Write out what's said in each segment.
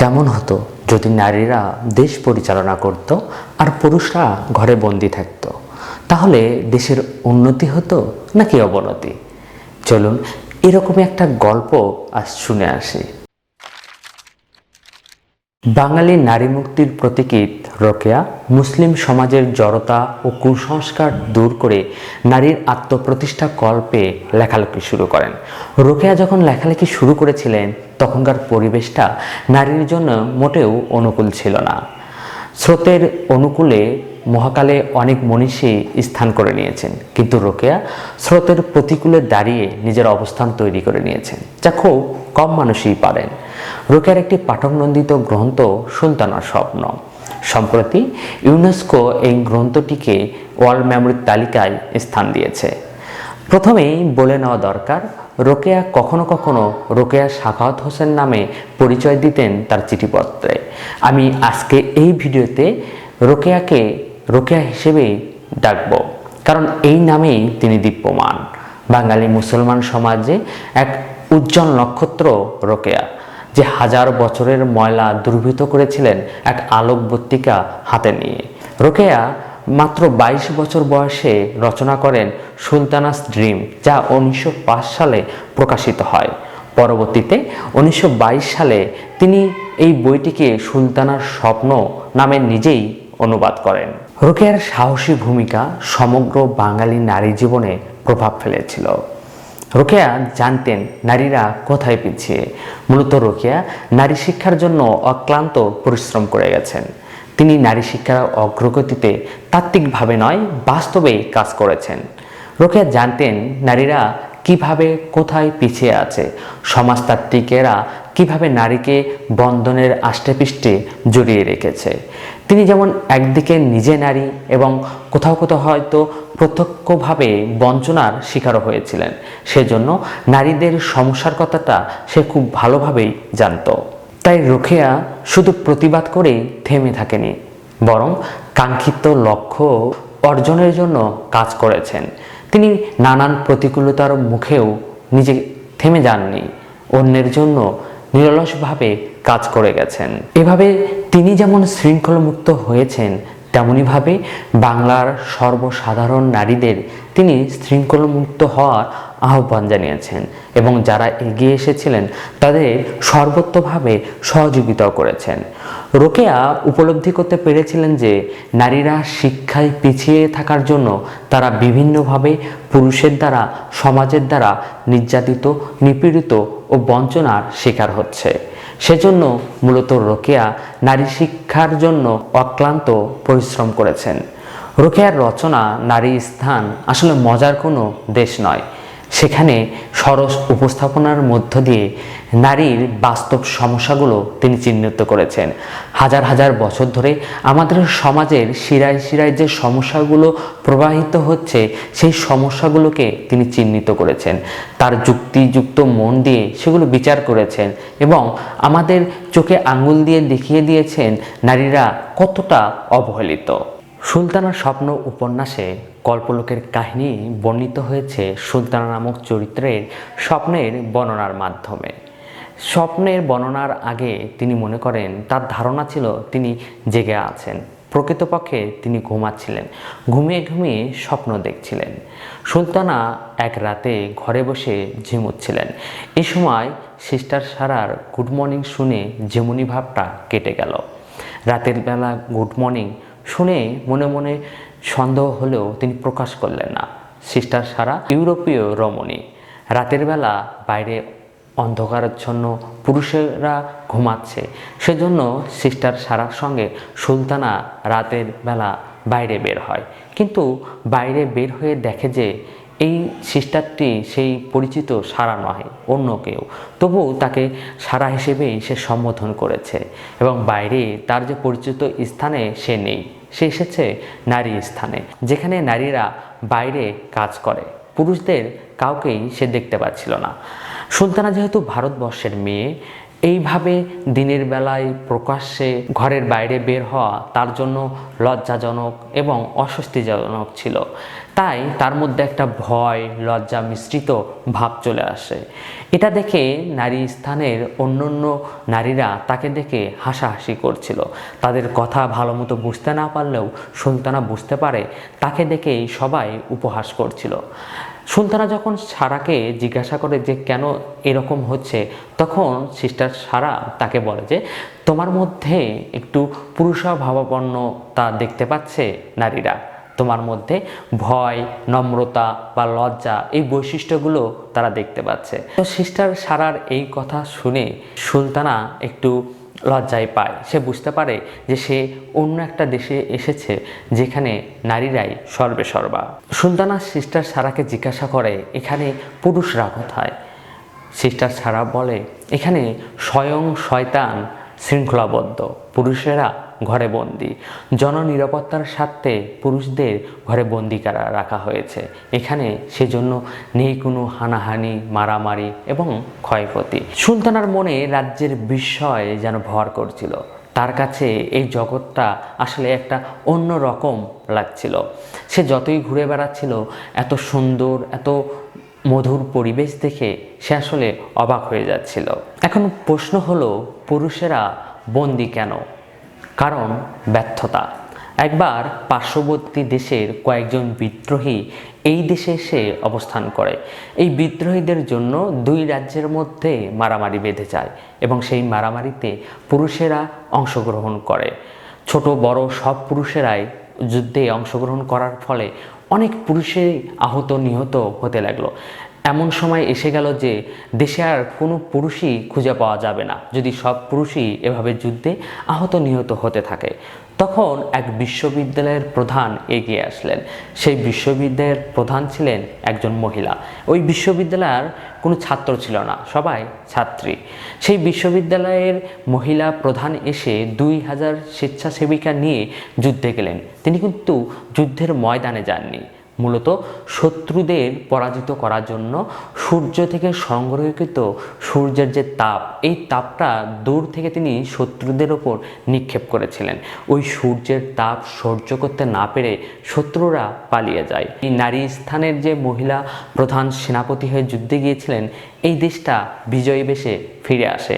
কেমন হতো যদি নারীরা দেশ পরিচালনা করত আর পুরুষরা ঘরে বন্দি থাকতো? তাহলে দেশের উন্নতি হতো নাকি অবনতি? চলুন এরকমই একটা গল্প আজ শুনে আসি। বাঙালি নারী মুক্তির প্রতীকীত রোকেয়া মুসলিম সমাজের জড়তা ও কুসংস্কার দূর করে নারীর আত্মপ্রতিষ্ঠা কল্পে লেখালেখি শুরু করেন। রোকেয়া যখন লেখালেখি শুরু করেছিলেন তখনকার পরিবেশটা নারীর জন্য মোটেও অনুকূল ছিল না। স্রোতের অনুকূলে মহাকালে অনেক মনীষী স্থান করে নিয়েছেন, কিন্তু রোকেয়া স্রোতের প্রতিকূলে দাঁড়িয়ে নিজের অবস্থান তৈরি করে নিয়েছেন, যা খুব কম মানুষই পারেন। রোকেয়ার একটি পাঠকনন্দিত গ্রন্থ সুলতানার স্বপ্ন। সম্প্রতি ইউনেস্কো এই গ্রন্থটিকে ওয়ার্ল্ড মেমোরির তালিকায় স্থান দিয়েছে। প্রথমেই বলে নেওয়া দরকার রোকেয়া কখনো কখনো রোকেয়া সাখাওয়াত হোসেন নামে পরিচয় দিতেন তার চিঠিপত্রে। আমি আজকে এই ভিডিওতে রোকেয়াকে রোকেয়া হিসেবে ডাকব, কারণ এই নামেই তিনি দীপ্যমান। বাঙালি মুসলমান সমাজে এক উজ্জ্বল নক্ষত্র রোকেয়া, যে হাজার বছরের ময়লা দুর্বৃত করেছিলেন এক আলোকবর্তিকা হাতে নিয়ে। রোকেয়া মাত্র ২২ বছর বয়সে রচনা করেন সুলতানাস ড্রিম, যা উনিশশো পাঁচ সালে প্রকাশিত হয়। পরবর্তীতে উনিশশো সালে তিনি এই বইটিকে সুলতানার স্বপ্ন নামে নিজেই অনুবাদ করেন। রোকেয়ার সাহসী ভূমিকা সমগ্র বাঙালি নারী জীবনে প্রভাব ফেলেছিল। রোকেয়া জানতেন নারীরা কোথায় পিছিয়ে। মূলত রোকেয়া নারী শিক্ষার জন্য অক্লান্ত পরিশ্রম করে গেছেন। তিনি নারী শিক্ষার অগ্রগতিতে তাত্ত্বিকভাবে নয় বাস্তবেই কাজ করেছেন। রোকেয়া জানতেন নারীরা কীভাবে কোথায় পিছিয়ে আছে, সমাজতাত্ত্বিকেরা কীভাবে নারীকে বন্ধনের আষ্টেপৃষ্টে জড়িয়ে রেখেছে। তিনি যেমন একদিকে নিজে নারী এবং কোথাও কোথাও হয়তো প্রত্যক্ষভাবে বঞ্চনার শিকারও হয়েছিলেন, সেজন্য নারীদের সমস্যার কথাটা সে খুব ভালোভাবেই জানতো। তাই রোকেয়া শুধু প্রতিবাদ করেই থেমে থাকেনি, বরং কাঙ্ক্ষিত লক্ষ্য অর্জনের জন্য কাজ করেছেন। তিনি নানান প্রতিকূলতার মুখেও নিজে থেমে যাননি, অন্যের জন্য নিরলসভাবে কাজ করে গেছেন। এভাবে তিনি যেমন শৃঙ্খলমুক্ত হয়েছেন তেমনইভাবে বাংলার সর্বসাধারণ নারীদের তিনি শৃঙ্খলমুক্ত হওয়ার আহ্বান জানিয়েছেন এবং যারা এগিয়ে এসেছিলেন তাদের সর্বত্রভাবে সহযোগিতাও করেছেন। রোকেয়া উপলব্ধি করতে পেরেছিলেন যে নারীরা শিক্ষায় পিছিয়ে থাকার জন্য তারা বিভিন্নভাবে পুরুষের দ্বারা, সমাজের দ্বারা নির্যাতিত, নিপীড়িত ও বঞ্চনার শিকার হচ্ছে। সেজন্য মূলত রোকেয়া নারী শিক্ষার জন্য অক্লান্ত পরিশ্রম করেছেন। রোকেয়ার রচনা নারী স্থান আসলে মজার কোনো দেশ নয়। সেখানে সরস উপস্থাপনার মধ্য দিয়ে নারীর বাস্তব সমস্যাগুলো তিনি চিহ্নিত করেছেন। হাজার হাজার বছর ধরে আমাদের সমাজের শিরায় শিরায় যে সমস্যাগুলো প্রবাহিত হচ্ছে, সেই সমস্যাগুলোকে তিনি চিহ্নিত করেছেন। তার যুক্তিযুক্ত মন দিয়ে সেগুলো বিচার করেছেন এবং আমাদের চোখে আঙুল দিয়ে দেখিয়ে দিয়েছেন নারীরা কতটা অবহেলিত। সুলতানার স্বপ্ন উপন্যাসে কল্পলোকের কাহিনী বর্ণিত হয়েছে সুলতানা নামক চরিত্রের স্বপ্নের বর্ণনার মাধ্যমে। স্বপ্নের বর্ণনার আগে তিনি মনে করেন, তার ধারণা ছিল তিনি জেগে আছেন। প্রকৃতপক্ষে তিনি ঘুমাচ্ছিলেন, ঘুমিয়ে ঘুমিয়ে স্বপ্ন দেখছিলেন। সুলতানা এক রাতে ঘরে বসে ঝিমুচ্ছিলেন। এই সময় সিস্টার সারার গুড মর্নিং শুনে যেমনি ভাবটা কেটে গেল। রাতের বেলা গুড মর্নিং শুনে মনে মনে সন্দেহ হলেও তিনি প্রকাশ করলেন না। সিস্টার সারা ইউরোপীয় রমণী। রাতের বেলা বাইরে অন্ধকারাচ্ছন্ন পুরুষেরা ঘুমাচ্ছে। সেজন্য সিস্টার সারার সঙ্গে সুলতানা রাতের বেলা বাইরে বের হয়। কিন্তু বাইরে বের হয়ে দেখে যে এই সিস্টারটি সেই পরিচিত সারা নয় অন্য কেউ। তবু তাকে সারা হিসেবেই সে সম্বোধন করেছে এবং বাইরে তার যে পরিচিত স্থানে সে নেই। সে এসেছে নারী স্থানে, যেখানে নারীরা বাইরে কাজ করে। পুরুষদের কাউকেই সে দেখতে পাচ্ছিল না। সুলতানা যেহেতু ভারতবর্ষের মেয়ে, এইভাবে দিনের বেলায় প্রকাশ্যে ঘরের বাইরে বের হওয়া তার জন্য লজ্জাজনক এবং অস্বস্তিজনক ছিল। তাই তার মধ্যে একটা ভয়, লজ্জা মিশ্রিত ভাব চলে আসে। এটা দেখে নারী স্থানের অন্যান্য নারীরা তাকে দেখে হাসাহাসি করছিল। তাদের কথা ভালো মতো বুঝতে না পারলেও সুলতানা বুঝতে পারে, তাকে দেখেই সবাই উপহাস করছিল। সুলতানা যখন সারাকে জিজ্ঞাসা করে যে কেন এরকম হচ্ছে, তখন সিস্টার সারা তাকে বলে যে, তোমার মধ্যে একটু পুরুষাভাবাপন্নতা দেখতে পাচ্ছে নারীরা। তোমার মধ্যে ভয়, নম্রতা বা লজ্জা এই বৈশিষ্ট্যগুলো তারা দেখতে পাচ্ছে। তো সিস্টার সারার এই কথা শুনে সুলতানা একটু লজ্জায় পায়। সে বুঝতে পারে যে সে অন্য একটা দেশে এসেছে যেখানে নারীরাই সর্বে সর্বা সুলতানা সিস্টার সারাকে জিজ্ঞাসা করে, এখানে পুরুষরা কোথায়? সিস্টার সারা বলে, এখানে স্বয়ং শয়তান শৃঙ্খলাবদ্ধ। পুরুষেরা ঘরে বন্দি। জননিরাপত্তার স্বার্থে পুরুষদের ঘরে বন্দি করা রাখা হয়েছে। এখানে সেজন্য নেই কোনো হানাহানি, মারামারি এবং ক্ষয়ক্ষতি। সুলতানার মনে রাজ্যের বিস্ময় যেন ভর করছিল। তার কাছে এই জগৎটা আসলে একটা অন্য রকম লাগছিল। সে যতই ঘুরে বেড়াচ্ছিল, এত সুন্দর, এত মধুর পরিবেশ দেখে সে আসলে অবাক হয়ে যাচ্ছিল। এখন প্রশ্ন হলো, পুরুষেরা বন্দি কেন? কারণ ব্যর্থতা। একবার পার্শ্ববর্তী দেশের কয়েকজন বিদ্রোহী এই দেশে এসে অবস্থান করে। এই বিদ্রোহীদের জন্য দুই রাজ্যের মধ্যে মারামারি বেঁধে যায় এবং সেই মারামারিতে পুরুষেরা অংশগ্রহণ করে। ছোট, বড় সব পুরুষেরাই যুদ্ধে অংশগ্রহণ করার ফলে অনেক পুরুষেই আহত, নিহত হতে লাগল। এমন সময় এসে গেল যে দেশে আর কোনো পুরুষই খুঁজে পাওয়া যাবে না। যদি সব পুরুষই এভাবে যুদ্ধে আহত নিহত হতে থাকে, তখন এক বিশ্ববিদ্যালয়ের প্রধান এগিয়ে আসলেন। সেই বিশ্ববিদ্যালয়ের প্রধান ছিলেন একজন মহিলা। ওই বিশ্ববিদ্যালয়ের কোনো ছাত্র ছিল না, সবাই ছাত্রী। সেই বিশ্ববিদ্যালয়ের মহিলা প্রধান এসে দুই হাজার স্বেচ্ছাসেবিকা নিয়ে যুদ্ধে গেলেন। তিনি কিন্তু যুদ্ধের ময়দানে যাননি। মূলত শত্রুদের পরাজিত করার জন্য সূর্য থেকে সংগ্রহীকৃত সূর্যের যে তাপ, এই তাপটা দূর থেকে তিনি শত্রুদের ওপর নিক্ষেপ করেছিলেন। ওই সূর্যের তাপ সহ্য করতে না পেরে শত্রুরা পালিয়ে যায়। এই নারী স্থানের যে মহিলা প্রধান সেনাপতি হয়ে যুদ্ধে গিয়েছিলেন, এই দেশটা বিজয়ী বেশে ফিরে আসে।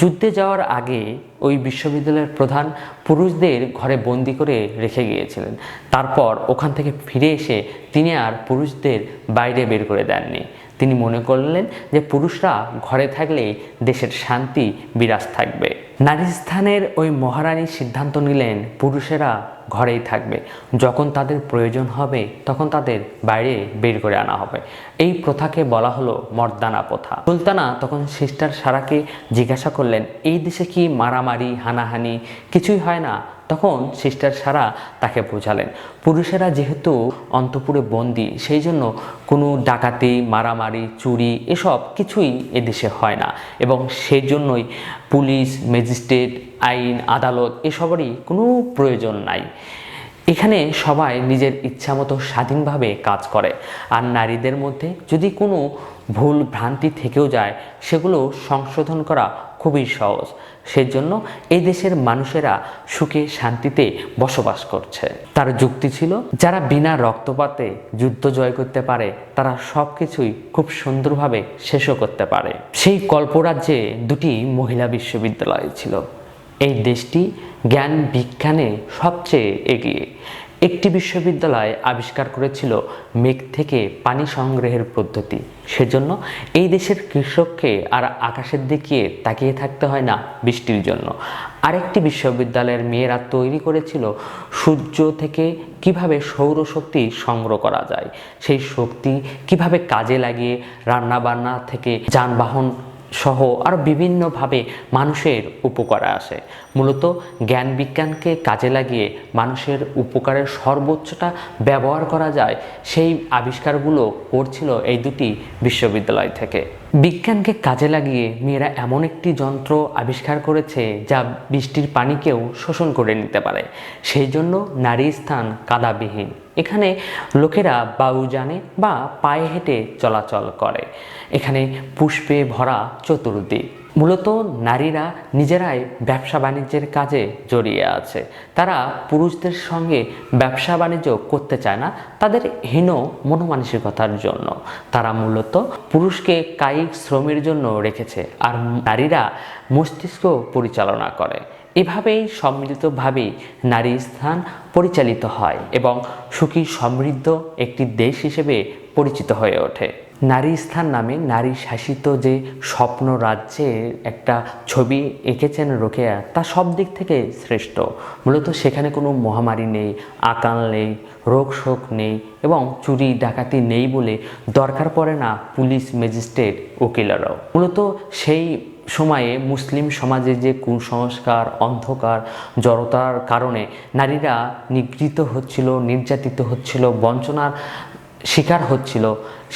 যুদ্ধে যাওয়ার আগে ওই বিশ্ববিদ্যালয়ের প্রধান পুরুষদের ঘরে বন্দি করে রেখে গিয়েছিলেন। তারপর ওখান থেকে ফিরে এসে তিনি আর পুরুষদের বাইরে বের করে দেননি। তিনি মনে করলেন যে পুরুষরা ঘরে থাকলেই দেশের শান্তি, বিরাজ থাকবে। নারী স্থানের ওই মহারানী সিদ্ধান্ত নিলেন পুরুষেরা ঘরেই থাকবে। যখন তাদের প্রয়োজন হবে, তখন তাদের বাইরে বের করে আনা হবে। এই প্রথাকে বলা হলো মর্দানা প্রথা। সুলতানা তখন সিস্টার সারাকে জিজ্ঞাসা করলেন, এই দেশে কি মারামারি, হানাহানি কিছুই হয় না? তখন সিস্টার সারা তাকে বোঝালেন। পুরুষেরা যেহেতু অন্তপুরে বন্দি সেই জন্য কোনো ডাকাতি, মারামারি, চুরি এসব কিছুই এদেশে হয় না এবং সেই জন্যই পুলিশ, ম্যাজিস্ট্রেট, আইন, আদালত এসবেরই কোনো প্রয়োজন নাই। এখানে সবাই নিজের ইচ্ছামতো স্বাধীনভাবে কাজ করে। আর নারীদের মধ্যে যদি কোনো ভুল ভ্রান্তি থেকেও যায়, সেগুলো সংশোধন করা খুবই সহজ। সেজন্য এই দেশের মানুষেরা সুখে শান্তিতে বসবাস করছে। তার যুক্তি ছিল, যারা বিনা রক্তপাতে যুদ্ধ জয় করতে পারে, তারা সব কিছুই খুব সুন্দরভাবে শেষও করতে পারে। সেই কল্পরাজ্যে দুটি মহিলা বিশ্ববিদ্যালয় ছিল। এই দেশটি জ্ঞান বিজ্ঞানে সবচেয়ে এগিয়ে। একটি বিশ্ববিদ্যালয় আবিষ্কার করেছিল মেঘ থেকে পানি সংগ্রহের পদ্ধতি। সেজন্য এই দেশের কৃষককে আর আকাশের দিকে তাকিয়ে থাকতে হয় না বৃষ্টির জন্য। আরেকটি বিশ্ববিদ্যালয়ের মেয়েরা তৈরি করেছিল সূর্য থেকে কীভাবে সৌরশক্তি সংগ্রহ করা যায়, সেই শক্তি কীভাবে কাজে লাগিয়ে রান্নাবান্না থেকে যানবাহন সহ আরও বিভিন্নভাবে মানুষের উপকারে আসে মূলত জ্ঞান বিজ্ঞানকে কাজে লাগিয়ে মানুষের উপকারের সর্বোচ্চটা ব্যবহার করা যায়, সেই আবিষ্কারগুলো করছিল এই দুটি বিশ্ববিদ্যালয় থেকে। বিজ্ঞানকে কাজে লাগিয়ে মেয়েরা এমন একটি যন্ত্র আবিষ্কার করেছে যা বৃষ্টির পানিকেও শোষণ করে নিতে পারে। সেই জন্য নারী স্থান কাদাবিহীন। এখানে লোকেরা বায়ু জানে বা পায়ে হেঁটে চলাচল করে। এখানে পুষ্পে ভরা চতুর্দিক মূলত নারীরা নিজেরাই ব্যবসা বাণিজ্যের কাজে জড়িয়ে আছে। তারা পুরুষদের সঙ্গে ব্যবসা বাণিজ্য করতে চায় না, তাদের হীন মনোমানসিকতার জন্য। তারা মূলত পুরুষকে কায়িক শ্রমের জন্য রেখেছে, আর নারীরা মস্তিষ্ক পরিচালনা করে। এভাবেই সম্মিলিতভাবে নারী স্থান পরিচালিত হয় এবং সুখী সমৃদ্ধ একটি দেশ হিসেবে পরিচিত হয়ে ওঠে। নারী স্থান নামে নারী শাসিত যে স্বপ্ন রাজ্যের একটা ছবি এঁকেছেন রোকেয়া, তা সব দিক থেকে শ্রেষ্ঠ। মূলত সেখানে কোনো মহামারী নেই, আকাল নেই, রোগ শোক নেই এবং চুরি, ডাকাতি নেই বলে দরকার পড়ে না পুলিশ, ম্যাজিস্ট্রেট, উকিলেরাও। মূলত সেই সময়ে মুসলিম সমাজে যে কুসংস্কার, অন্ধকার, জড়তার কারণে নারীরা নিগৃহীত হচ্ছিল, নির্যাতিত হচ্ছিল, বঞ্চনার শিকার হচ্ছিল,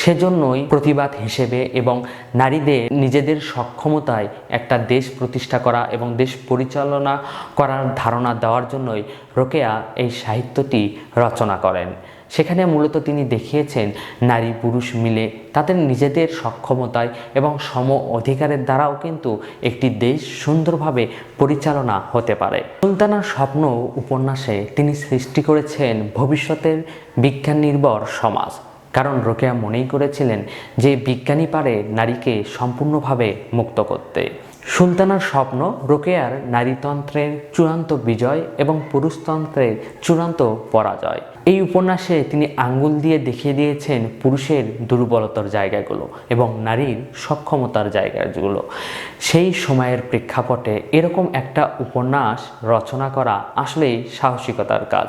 সেজন্যই প্রতিবাদ হিসেবে এবং নারীদের নিজেদের সক্ষমতায় একটা দেশ প্রতিষ্ঠা করা এবং দেশ পরিচালনা করার ধারণা দেওয়ার জন্যই রোকেয়া এই সাহিত্যটি রচনা করেন। সেখানে মূলত তিনি দেখিয়েছেন নারী পুরুষ মিলে তাদের নিজেদের সক্ষমতায় এবং সম অধিকারের দ্বারাও কিন্তু একটি দেশ সুন্দরভাবে পরিচালনা হতে পারে। সুলতানার স্বপ্ন উপন্যাসে তিনি সৃষ্টি করেছেন ভবিষ্যতের বিজ্ঞান নির্ভর সমাজ। কারণ রোকেয়া মনেই করেছিলেন যে বিজ্ঞানী পারে নারীকে সম্পূর্ণভাবে মুক্ত করতে। সুলতানার স্বপ্ন রোকেয়ার নারীতন্ত্রের চূড়ান্ত বিজয় এবং পুরুষতন্ত্রের চূড়ান্ত পরাজয়। এই উপন্যাসে তিনি আঙ্গুল দিয়ে দেখিয়ে দিয়েছেন পুরুষের দুর্বলতার জায়গাগুলো এবং নারীর সক্ষমতার জায়গাগুলো। সেই সময়ের প্রেক্ষাপটে এরকম একটা উপন্যাস রচনা করা আসলেই সাহসিকতার কাজ।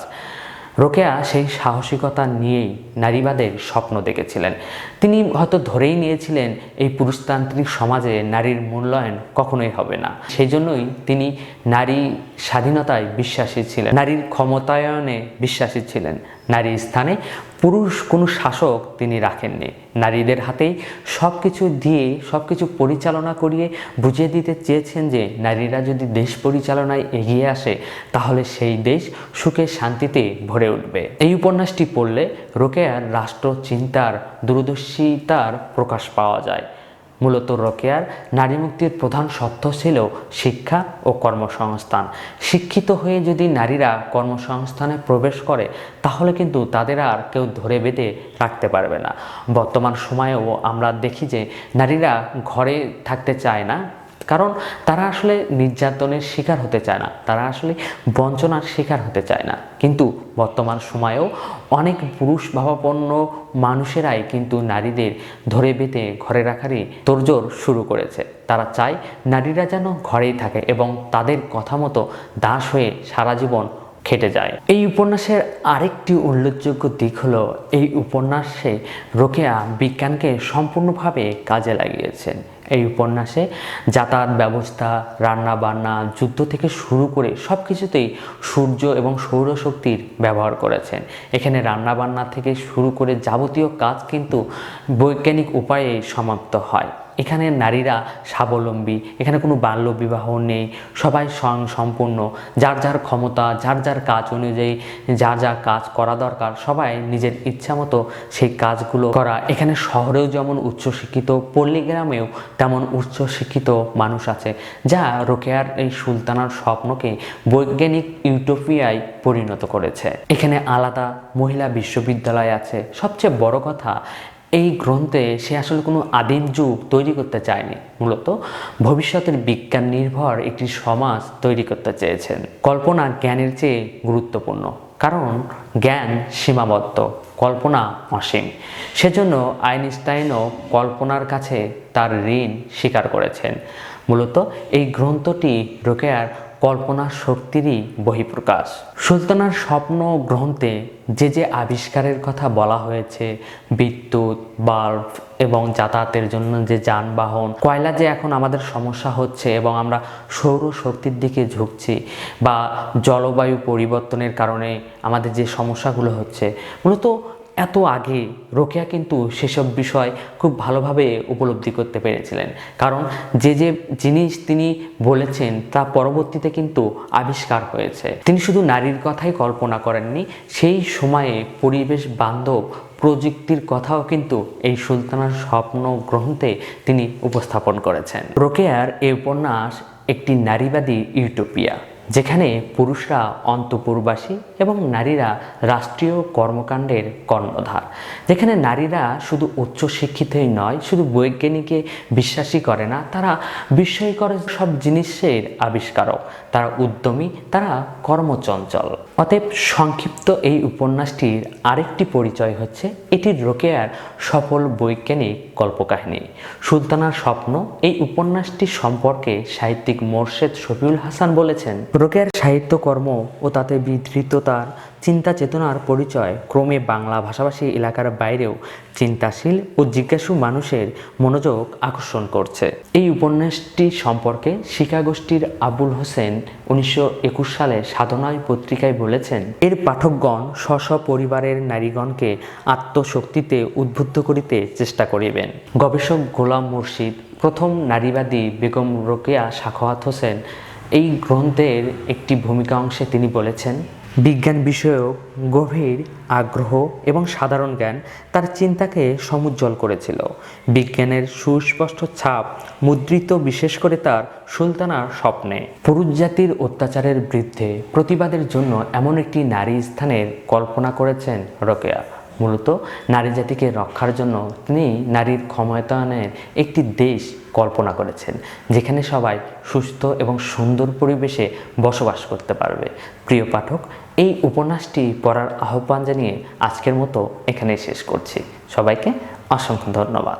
রোকেয়া সেই সাহসিকতা নিয়েই নারীবাদের স্বপ্ন দেখেছিলেন। তিনি হয়তো ধরেই নিয়েছিলেন, এই পুরুষতান্ত্রিক সমাজে নারীর মূল্যায়ন কখনোই হবে না। সেই জন্যই তিনি নারী স্বাধীনতায় বিশ্বাসী ছিলেন। নারীর ক্ষমতায়নে বিশ্বাসী ছিলেন। নারীর স্থানে পুরুষ কোনো শাসক তিনি রাখেননি। নারীদের হাতেই সব কিছু দিয়ে সব কিছু পরিচালনা করিয়ে বুঝিয়ে দিতে চেয়েছেন যে, নারীরা যদি দেশ পরিচালনায় এগিয়ে আসে, তাহলে সেই দেশ সুখে শান্তিতে ভরে উঠবে। এই উপন্যাসটি পড়লে রোকেয়ার রাষ্ট্র চিন্তার দূরদর্শিতার প্রকাশ পাওয়া যায়। মূলত রোকেয়ার নারী মুক্তির প্রধান শর্ত ছিল শিক্ষা ও কর্মসংস্থান। শিক্ষিত হয়ে যদি নারীরা কর্মসংস্থানে প্রবেশ করে, তাহলে কিন্তু তাদের আর কেউ ধরে বেঁধে রাখতে পারবে না। বর্তমান সময়েও আমরা দেখি যে নারীরা ঘরে থাকতে চায় না কারণ তারা আসলে নির্যাতনের শিকার হতে চায় না। তারা আসলে বঞ্চনার শিকার হতে চায় না। কিন্তু বর্তমান সময়েও অনেক পুরুষ ভাবাপন্ন মানুষেরাই কিন্তু নারীদের ধরে বেঁধে ঘরে রাখারই তোড়জোড় শুরু করেছে। তারা চায় নারীরা যেন ঘরেই থাকে এবং তাদের কথা মতো দাস হয়ে সারা জীবন খেটে যায়। এই উপন্যাসের আরেকটি উল্লেখযোগ্য দিক হলো, এই উপন্যাসে রোকেয়া বিজ্ঞানকে সম্পূর্ণভাবে কাজে লাগিয়েছেন। এই উপন্যাসে যাতায়াত ব্যবস্থা রান্না বান্না যুদ্ধ থেকে শুরু করে সব কিছুতেই সূর্য এবং সৌরশক্তির ব্যবহার করেছেন। এখানে রান্না বান্না থেকে শুরু করে যাবতীয় কাজ কিন্তু বৈজ্ঞানিক উপায়ে সমাপ্ত হয়। এখানে নারীরা স্বাবলম্বী, এখানে কোনো বাল্য বিবাহ নেই, সবাই স্বয়ং সম্পূর্ণ যার যার ক্ষমতা, যার যার কাজ অনুযায়ী যার যা কাজ করা দরকার, সবাই নিজের ইচ্ছা মতো সেই কাজগুলো করা। এখানে শহরেও যেমন উচ্চশিক্ষিত পল্লী গ্রামেও তেমন উচ্চশিক্ষিত মানুষ আছে, যা রোকেয়ার এই সুলতানার স্বপ্নকে বৈজ্ঞানিক ইউটোপিয়ায় পরিণত করেছে। এখানে আলাদা মহিলা বিশ্ববিদ্যালয় আছে। সবচেয়ে বড় কথা এই গ্রন্থে সে আসলে কোনো আদিম যুগ তৈরি করতে চায়নি। মূলত ভবিষ্যতের বিজ্ঞান নির্ভর একটি সমাজ তৈরি করতে চেয়েছেন। কল্পনা জ্ঞানের চেয়ে গুরুত্বপূর্ণ। কারণ জ্ঞান সীমাবদ্ধ, কল্পনা অসীম। সেজন্য আইনস্টাইনও কল্পনার কাছে তার ঋণ স্বীকার করেছেন। মূলত এই গ্রন্থটি রোকেয়ার কল্পনার শক্তিরই বহিঃপ্রকাশ। সুলতানার স্বপ্ন গ্রন্থে যে যে আবিষ্কারের কথা বলা হয়েছে, বিদ্যুৎ, বাল্ব এবং যাতায়াতের জন্য যে যানবাহন, কয়লা যে এখন আমাদের সমস্যা হচ্ছে এবং আমরা সৌর শক্তির দিকে ঝুঁকছি বা জলবায়ু পরিবর্তনের কারণে আমাদের যে সমস্যাগুলো হচ্ছে, মূলত এত আগে রোকেয়া কিন্তু সেসব বিষয় খুব ভালোভাবে উপলব্ধি করতে পেরেছিলেন। কারণ যে যে জিনিস তিনি বলেছেন তা পরবর্তীতে কিন্তু আবিষ্কার হয়েছে। তিনি শুধু নারীর কথাই কল্পনা করেননি, সেই সময়ে পরিবেশ বান্ধব প্রযুক্তির কথাও কিন্তু এই সুলতানার স্বপ্ন গ্রন্থে তিনি উপস্থাপন করেছেন। রোকেয়ার এই উপন্যাস একটি নারীবাদী ইউটোপিয়া। যেখানে পুরুষরা অন্তপুরবাসী এবং নারীরা রাষ্ট্রীয় কর্মকাণ্ডের কর্ণধার। যেখানে নারীরা শুধু উচ্চ শিক্ষিতই নয়, শুধু বৈজ্ঞানিকে বিশ্বাসী করে না, তারা বিস্ময় করে সব জিনিসের আবিষ্কারক। তারা উদ্যমী, তারা কর্মচঞ্চল। অতএব সংক্ষিপ্ত এই উপন্যাসটির আরেকটি পরিচয় হচ্ছে, এটি রোকেয়ার সফল বৈজ্ঞানিক কল্পকাহিনী। সুলতানার স্বপ্ন এই উপন্যাসটি সম্পর্কে সাহিত্যিক মোর্শেদ শফিউল হাসান বলেছেন রোকেয়ার সাহিত্যকর্ম ও তাতে বিধৃততার চিন্তা চেতনার পরিচয় ক্রমে বাংলা ভাষাভাষী এলাকার বাইরেও চিন্তাশীল ও জিজ্ঞাসু মানুষের মনোযোগ আকর্ষণ করছে। এই উপন্যাসটি সম্পর্কে শিকাগোষ্ঠীর আবুল হোসেন উনিশশো একুশ সালে সাধনায় পত্রিকায় বলেছেন, এর পাঠকগণ স্ব পরিবারের নারীগণকে আত্মশক্তিতে উদ্বুদ্ধ করিতে চেষ্টা করিবেন। গবেষক গোলাম মুর্শিদ, প্রথম নারীবাদী বেগম রোকেয়া সাখাওয়াত হোসেন এই গ্রন্থের একটি ভূমিকা অংশে তিনি বলেছেন, বিজ্ঞান বিষয়ক গভীর আগ্রহ এবং সাধারণ জ্ঞান তার চিন্তাকে সমুজ্জ্বল করেছিল। বিজ্ঞানের সুস্পষ্ট ছাপ মুদ্রিত বিশেষ করে তার সুলতানার স্বপ্নে। পুরুষ জাতির অত্যাচারের বিরুদ্ধে প্রতিবাদের জন্য এমন একটি নারী স্থানের কল্পনা করেছেন রোকেয়া। মূলত নারী জাতিকে রক্ষার জন্য তিনি নারীর ক্ষমতায়নের একটি দেশ কল্পনা করেছেন, যেখানে সবাই সুস্থ এবং সুন্দর পরিবেশে বসবাস করতে পারবে। প্রিয় পাঠক, এই উপন্যাসটি পড়ার আহ্বান জানিয়ে আজকের মতো এখানেই শেষ করছি। সবাইকে অসংখ্য ধন্যবাদ।